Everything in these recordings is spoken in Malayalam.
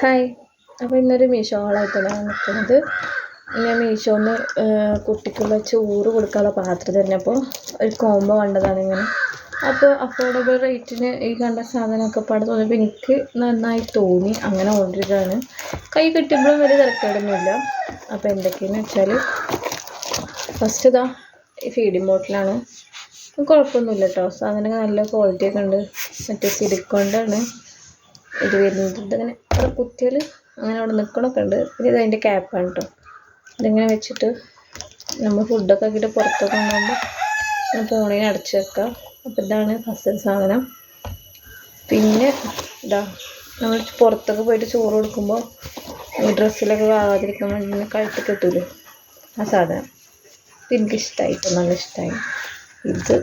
ഹായ്. അപ്പോൾ ഇന്നൊരു മീഷോ ഹോളായിട്ടാണ് ഞാൻ നിൽക്കുന്നത് ഞാൻ മീഷോന്ന് കുട്ടിക്കുള്ള ചോറ് കൊടുക്കാനുള്ള പാത്രം തരുന്നപ്പോൾ ഒരു കോംബോ കണ്ടതാണ് ഇങ്ങനെ. അപ്പോൾ അഫോർഡബിൾ റേറ്റിന് ഈ കണ്ട സാധനമൊക്കെ പാടെ തോന്നിയപ്പോൾ എനിക്ക് നന്നായി തോന്നി. അങ്ങനെ ഓർഡർ ചെയ്തതാണ് കൈ കിട്ടുമ്പോഴും വലിയ തിരക്കേടൊന്നുമില്ല. അപ്പോൾ എന്തൊക്കെയെന്ന് വെച്ചാൽ ഫസ്റ്റ് ഇതാ ഈ ഫീഡിംഗ് ബോട്ടിലാണ് കുഴപ്പമൊന്നുമില്ല കേട്ടോ സാധനങ്ങൾ നല്ല ക്വാളിറ്റി ഒക്കെ ഉണ്ട്. മറ്റേ സിലിക്കോണ്ടാണ് ഇത് വരുന്നത്. ഇതിങ്ങനെ അവിടെ കുത്തിയാൽ അങ്ങനെ അവിടെ നിൽക്കണമൊക്കെ ഉണ്ട്. പിന്നെ ഇത് അതിന്റെ ക്യാപ്പാണ് കേട്ടോ ഇതിങ്ങനെ വെച്ചിട്ട് നമ്മൾ ഫുഡൊക്കെ ആക്കിയിട്ട് പുറത്തൊക്കെ കൊണ്ടുപോകുമ്പോൾ ഫോണിന് അടച്ച് വെക്കാം. അപ്പോൾ ഇതാണ് ഫസ്റ്റ് സാധനം. പിന്നെ ഇതാ നമ്മൾ പുറത്തൊക്കെ പോയിട്ട് ചോറ് കൊടുക്കുമ്പോൾ ഈ ഡ്രസ്സിലൊക്കെ ആവാതിരിക്കാൻ വേണ്ടി കഴുത്ത് കെട്ടൂലേ ആ സാധനം. എനിക്കിഷ്ടമായി നല്ല ഇഷ്ടമായി ഇത്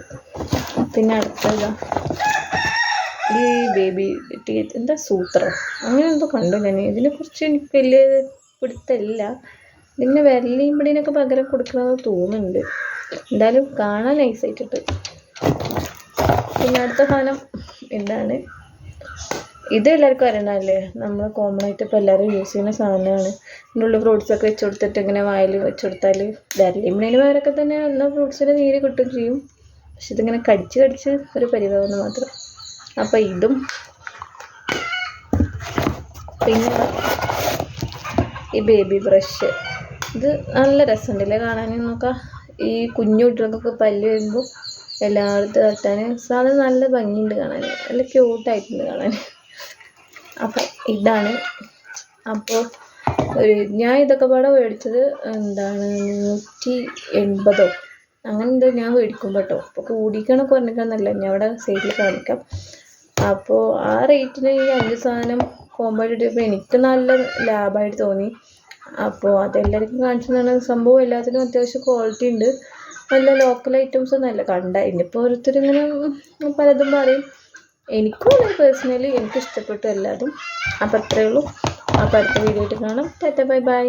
പിന്നെ അടുത്തതാ ഈ ബേബി ടീത്ത് എന്താ സൂത്രം? അങ്ങനെ എന്തോ കണ്ടു ഞാൻ. ഇതിനെക്കുറിച്ച് എനിക്ക് വലിയ പിടുത്തമില്ല. പിന്നെ വിരലിയും പിടീനൊക്കെ പകരം കൊടുക്കണമെന്ന് തോന്നുന്നുണ്ട്. എന്തായാലും കാണാൻ നൈസായിട്ടിട്ട് പിന്നെ അടുത്ത സാധനം എന്താണ്? ഇത് എല്ലാവർക്കും അറിയണമല്ലേ നമ്മൾ കോമൺ ആയിട്ട് ഇപ്പോൾ എല്ലാവരും യൂസ് ചെയ്യുന്ന സാധനമാണ്. ഇതിനുള്ള ഉള്ളിൽ ഫ്രൂട്ട്സൊക്കെ വെച്ച് കൊടുത്തിട്ട് ഇങ്ങനെ വായിൽ വെച്ച് കൊടുത്താൽ വരലിയും പിടിന് പകരമൊക്കെ തന്നെ എന്നാൽ ഫ്രൂട്ട്സിന്റെ നീര് കിട്ടുകയും ചെയ്യും. പക്ഷെ ഇതിങ്ങനെ കടിച്ച് കടിച്ച് ഒരു പരിഭവം മാത്രം. അപ്പോൾ ഇതും പിന്നെ ഈ ബേബി ബ്രഷ് ഇത് നല്ല രസമുണ്ടല്ലേ കാണാൻ നോക്കാം. ഈ കുഞ്ഞു കുട്ടികൾക്കൊക്കെ പല്ല് വരുമ്പോൾ എല്ലായിടത്തും തട്ടാൻ സാധനം നല്ല ഭംഗിയുണ്ട് കാണാൻ നല്ല ക്യൂട്ടായിട്ടുണ്ട് കാണാൻ അപ്പം ഇതാണ്. അപ്പോൾ ഒരു ഞാൻ ഇതൊക്കെ പാടെ മേടിച്ചത് എന്താണ്? നൂറ്റി എൺപതോ അങ്ങനെ എന്തോ ഞാൻ മേടിക്കുമ്പോൾ കേട്ടോ അപ്പോൾ കൂടിക്കണോ കുറഞ്ഞിക്കണമെന്നല്ല ഞാൻ അവിടെ സൈഡിൽ കാണിക്കാം. അപ്പോൾ ആ റേറ്റിന് ഈ അഞ്ച് സാധനം ഇട്ടപ്പോൾ എനിക്ക് നല്ല ലാഭമായിട്ട് തോന്നി. അപ്പോൾ അതെല്ലാവർക്കും കാണിച്ചതാണ് സംഭവം എല്ലാത്തിനും അത്യാവശ്യം ക്വാളിറ്റി ഉണ്ട്. നല്ല ലോക്കൽ ഐറ്റംസ് നല്ല കണ്ട ഇനിയിപ്പോൾ ഓരോരുത്തരിങ്ങനെ പലതും പറയും. എനിക്കും പേഴ്സണലി എനിക്ക് ഇഷ്ടപ്പെട്ടു എല്ലാതും. അപ്പോൾ അത്രയേ ഉള്ളൂ. അപ്പോൾ അടുത്ത വീഡിയോ ആയിട്ട് കാണാം. Tata bye bye